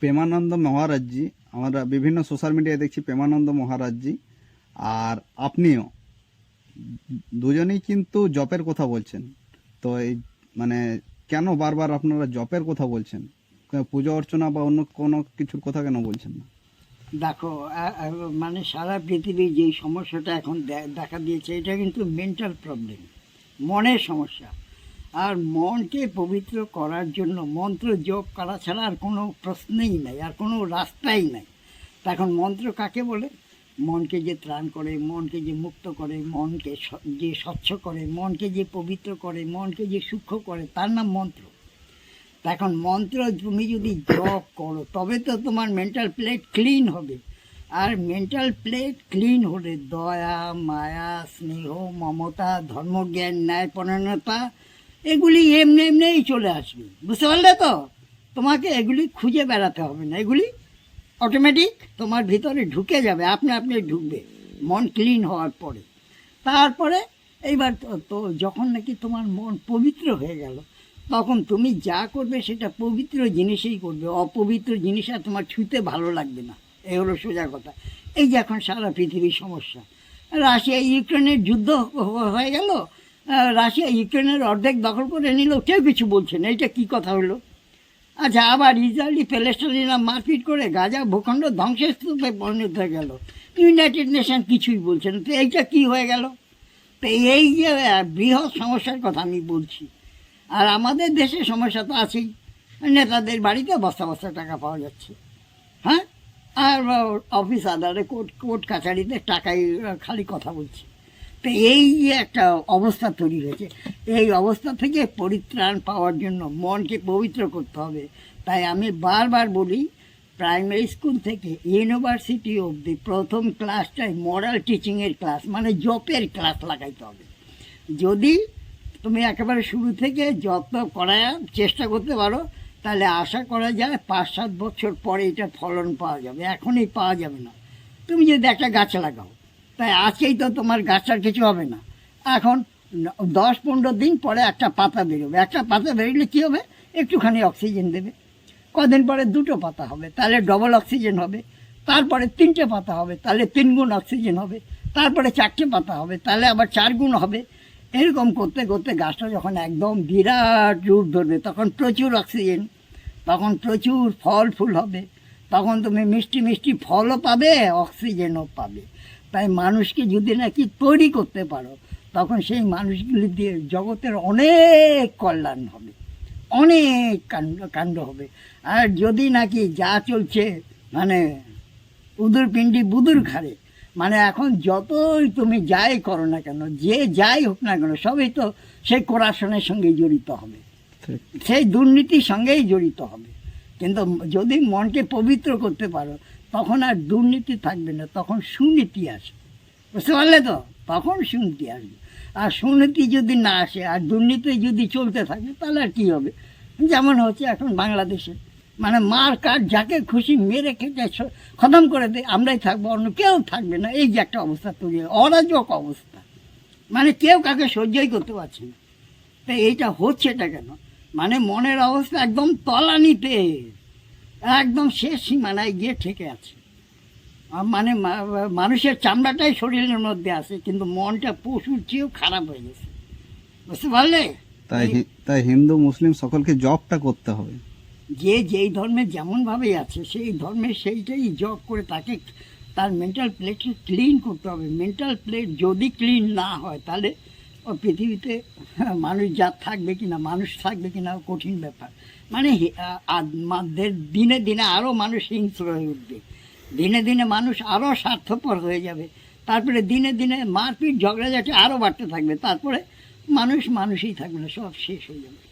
প্রেমানন্দ মহারাজজি, আমরা বিভিন্ন সোশ্যাল মিডিয়ায় দেখছি প্রেমানন্দ মহারাজজি, আর আপনিও। দুজনেই কিন্তু জপের কথা বলছেন। তো এই মানে কেন বারবার আপনারা জপের কথা বলছেন? পুজো অর্চনা বা অন্য কোনো কিছুর কথা কেন বলছেন না? দেখো মানে সারা পৃথিবীর যেই সমস্যাটা এখন দেখা দিয়েছে, এটা কিন্তু মেন্টাল প্রবলেম মনের সমস্যা। আর মনকে পবিত্র করার জন্য মন্ত্র যোগ করা ছাড়া আর কোনো প্রশ্নই নাই, আর কোনো রাস্তাই নাই। তা এখন মন্ত্র কাকে বলে? মনকে যে ত্রাণ করে, মনকে যে মুক্ত করে, মনকে যে স্বচ্ছ করে, মনকে যে পবিত্র করে, মনকে যে সূক্ষ্ম করে, তার নাম মন্ত্র। এখন মন্ত্র তুমি যদি জপ করো, তবে তো তোমার মেন্টাল প্লেট ক্লিন হবে। আর মেন্টাল প্লেট ক্লিন হলে দয়া, মায়া, স্নেহ, মমতা, ধর্মজ্ঞান, ন্যায়পরায়ণতা এগুলি এমনি এমনিই চলে আসবে। বুঝতে পারলে তো? তোমাকে এগুলি খুঁজে বেড়াতে হবে না। এগুলি অটোমেটিক তোমার ভিতরে ঢুকে যাবে, আপনি আপনি ঢুকবে, মন ক্লিন হওয়ার পরে। তারপরে এইবার তো- যখন নাকি তোমার মন পবিত্র হয়ে গেল, তখন তুমি যা করবে সেটা পবিত্র জিনিসেই করবে। অপবিত্র জিনিস আর তোমার ছুঁতে ভালো লাগবে না। এই হলো সোজা কথা। এই যে এখন সারা পৃথিবীর সমস্যা। রাশিয়া ইউক্রেনের যুদ্ধ হয়ে গেল রাশিয়া, ইউক্রেনের অর্ধেক দখল করে নিল, কেউ কিছু বলছে না। এটা কি কথা হলো? আচ্ছা আবার ইসরায়েলি প্যালেস্টাইনিরা মারপিট করে গাজা ভূখণ্ড ধ্বংসের স্তূপে পরিণত হয়ে গেল। ইউনাইটেড নেশন কিছুই বলছে না। তো এইটা কী হয়ে গেল? তো এই যে বৃহৎ সমস্যার কথা আমি বলছি। আর আমাদের দেশে সমস্যা তো আছেই। নেতাদের বাড়িতে বস্তা বস্তা টাকা পাওয়া যাচ্ছে। হ্যাঁ? আর অফিস, আদারে, কোর্ট কোর্ট কাছারিতে টাকাই খালি কথা বলছে। তো এই একটা অবস্থা তৈরি হয়েছে। এই অবস্থা থেকে পরিত্রাণ পাওয়ার জন্য মনকে পবিত্র করতে হবে। তাই আমি বারবার বলি, প্রাইমারি স্কুল থেকে ইউনিভার্সিটি অবধি প্রথম ক্লাসটাই মরাল টিচিংয়ের ক্লাস মানে জপের ক্লাস লাগাইতে হবে। যদি তুমি একেবারে শুরু থেকে যত্ন করার চেষ্টা করতে পারো, তাহলে আশা করা যায় পাঁচ সাত বছর পরে এটা ফলন পাওয়া যাবে। এখনই পাওয়া যাবে না। তুমি যদি একটা গাছ লাগাও তাই আজকেই তো তোমার গাছটার কিছু হবে না। এখন দশ পনেরো দিন পরে একটা পাতা বেরোবে। একটা পাতা বেরোলে কী হবে? একটুখানি অক্সিজেন দেবে। কদিন পরে দুটো পাতা হবে, তাহলে ডবল অক্সিজেন হবে। তারপরে তিনটে পাতা হবে, তাহলে তিন গুণ অক্সিজেন হবে। তারপরে চারটে পাতা হবে, তাহলে আবার চার গুণ হবে। এরকম করতে করতে গাছটা যখন একদম বিরাট রূপ ধরবে, তখন প্রচুর অক্সিজেন তখন প্রচুর ফল ফুল হবে। তখন তুমি মিষ্টি মিষ্টি ফলও পাবে অক্সিজেনও পাবে। তাই মানুষকে যদি নাকি তৈরি করতে পারো তখন সেই মানুষগুলি দিয়ে জগতের অনেক কল্যাণ হবে অনেক কাণ্ড কাণ্ড হবে। আর যদি নাকি যা চলছে মানে উদুর পিণ্ডি বুদুর ঘাড়ে মানে এখন যতই তুমি যাই করো না কেন যে যাই হোক না কেন সবই তো সেই কোরাশনের সঙ্গে জড়িত হবে। সেই দুর্নীতির সঙ্গেই জড়িত হবে। কিন্তু যদি মনকে পবিত্র করতে পারো তখন আর দুর্নীতি থাকবে না, তখন সুনীতি আসবে। বুঝতে পারলে তো? তখন সুনীতি আসবে। আর সুনীতি যদি না আসে, আর দুর্নীতি যদি চলতে থাকে, তাহলে আর কী হবে? যেমন হচ্ছে এখন বাংলাদেশে। মানে মার কাঠ যাকে খুশি মেরে খেতে খতম করে দেয় আমরাই থাকব, অন্য কেউ থাকবে না। এই যে একটা অবস্থা তৈরি অরাজক অবস্থা। মানে কেউ কাকে সহ্যই করতে পারছে না। তো এইটা হচ্ছে এটা কেন? মানে মনের অবস্থা একদম তলানিতে। একদম শেষ সীমানায় গিয়ে ঠেকে আছে। মানে মানুষের চামড়াটাই শরীরের মধ্যে আছে কিন্তু মনটা পশুর চেয়েও খারাপ হয়ে গেছে। বুঝতে পারলে? তাই তাই হিন্দু মুসলিম সকলকে জবটা করতে হবে। যে যেই ধর্মে যেমনভাবেই আছে সেই ধর্মে সেইটাই জব করে তাকে তার মেন্টাল প্লেটকে ক্লিন করতে হবে। মেন্টাল প্লেট যদি ক্লিন না হয় তাহলে ও পৃথিবীতে মানুষ যা থাকবে কি না মানুষ থাকবে কি না কঠিন ব্যাপার। মানে দিনে দিনে আরও মানুষ হিংস্র হয়ে উঠবে। দিনে দিনে মানুষ আরও স্বার্থপর হয়ে যাবে। তারপরে দিনে দিনে মারপিট ঝগড়াঝাটি আরও বাড়তে থাকবে। তারপরে মানুষ মানুষই থাকবে না, সব শেষ হয়ে যাবে।